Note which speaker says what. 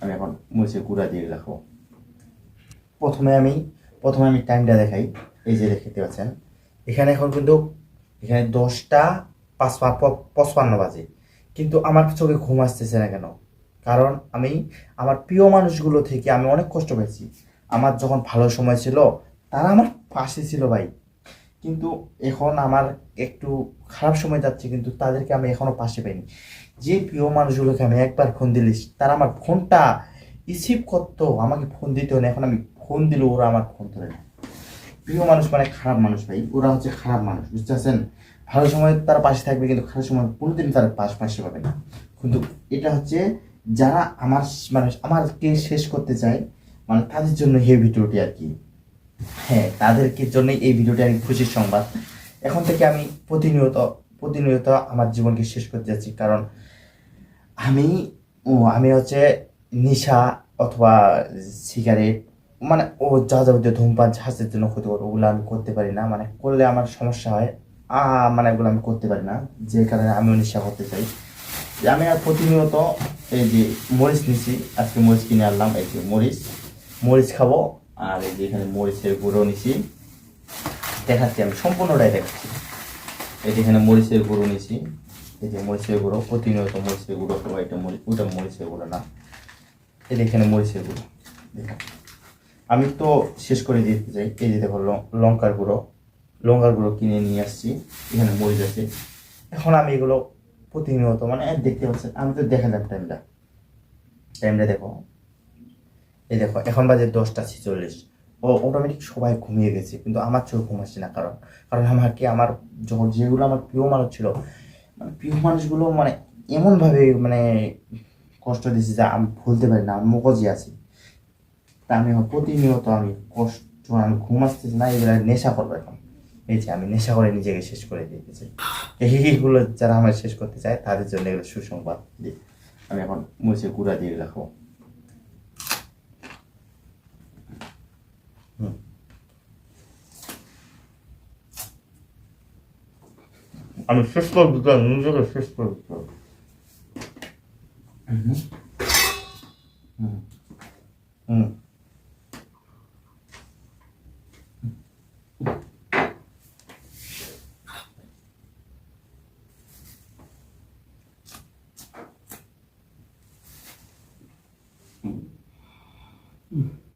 Speaker 1: আমি এখন মরিচের গুঁড়া দিয়ে রাখব। প্রথমে আমি প্রথমে আমি টাইমটা দেখাই। এই যে দেখতে পাচ্ছেন। এখানে এখন কিন্তু, এখানে দশটা পাঁচ পঁচপান্ন বাজে। কিন্তু আমার চোখে ঘুম আসতেছে না কেন? কারণ আমি, আমার প্রিয় মানুষগুলো থেকে আমি অনেক কষ্ট পেয়েছি। আমার যখন ভালো সময় ছিল, তারা আমার পাশে ছিল ভাই। কিন্তু এখন আমার একটু খারাপ সময় যাচ্ছে, কিন্তু তাদেরকে আমি এখনও পাশে পাইনি। যে প্রিয় মানুষগুলোকে আমি একবার ফোন দিলিস তারা আমার ফোনটা রিসিভ করতো, আমাকে ফোন দিতে না, এখন আমি ফোন দিলে ওরা আমার ফোন ধরে না প্রিয় মানুষ মানে খারাপ মানুষ ভাই, ওরা হচ্ছে খারাপ মানুষ বুঝতে পারছেন ভালো সময় তারা পাশে থাকবে, কিন্তু খারাপ সময় কোনোদিন তারা পাশ পাশে পাবে না। কিন্তু এটা হচ্ছে যারা আমার মানে আমারকে শেষ করতে চায় মানে তাদের জন্য এই ভিডিওটি আর কি। হ্যাঁ তাদেরকে জন্যই এই ভিডিওটি আমি খুশির সংবাদ। এখন থেকে আমি প্রতিনিয়ত প্রতিনিয়ত আমার জীবনকে শেষ করতে যাচ্ছি, কারণ আমি আমি হচ্ছে নেশা অথবা সিগারেট মানে ও যা যাবতীয় ধূমপান, স্বাস্থ্যের জন্য ক্ষতি ক্ষতিকর ওগুলো আমি করতে পারি না। মানে করলে আমার সমস্যা হয়। আ মানে এগুলো আমি করতে পারি না, যে কারণে আমিও নেশা করতে চাই। যে আমি আর প্রতিনিয়ত এই যে মরিচ নিছি, আজকে মরিচ কিনে আনলাম, এই যে মরিচ। মরিচ খাব আর এই যে এখানে মরিচের গুঁড়ো নিছি। দেখাচ্ছি, আমি সম্পূর্ণটাই দেখাচ্ছি। এই যে এখানে মরিচের গুঁড়ো নিছি। এই যে মরিচের গুঁড়ো, প্রতিনিয়ত মরিচের গুঁড়ো খাব এটা মরিচ ওটা মরিচের গুঁড়ো না। এই যে এখানে মরিচের গুঁড়ো আমি তো শেষ করে দিতে চাই, এই যে দেখো লঙ্কার গুঁড়ো। লঙ্কার গুঁড়ো কিনে নিয়ে আসছি, এখানে মরিচ আছে। এখন আমি এগুলো প্রতিনিয়ত মানে দেখতে পাচ্ছি আমি তো দেখালাম টাইমটা টাইমটা দেখো। এই দেখো, এখন বাজে দশটা ছেচল্লিশ। ও অটোমেটিক সবাই ঘুমিয়ে গেছে, কিন্তু আমার চোখ ঘুমাচ্ছে না, কারণ কারণ আমাকে আমার যখন যেগুলো আমার প্রিয় মানুষ ছিল মানে প্রিয় মানুষগুলো মানে এমনভাবে মানে কষ্ট দিয়েছে যে আমি ভুলতে পারি না মগজে আছি। তা আমি প্রতিনিয়ত আমি কষ্ট, আমি ঘুম আসতেছি না, এগুলো নেশা করব এখন। এই যে আমি নেশা করে নিজেকে শেষ করে চাই এইগুলো যারা আমার শেষ করতে চায়, তাদের জন্য এগুলো সুসংবাদ আমি এখন মুছে গুঁড়া দিয়ে রাখব। হুম। আমি শেষ করে দিতে হবে, নিজেকে শেষ করে দিতে হবে। হুম হুম হুম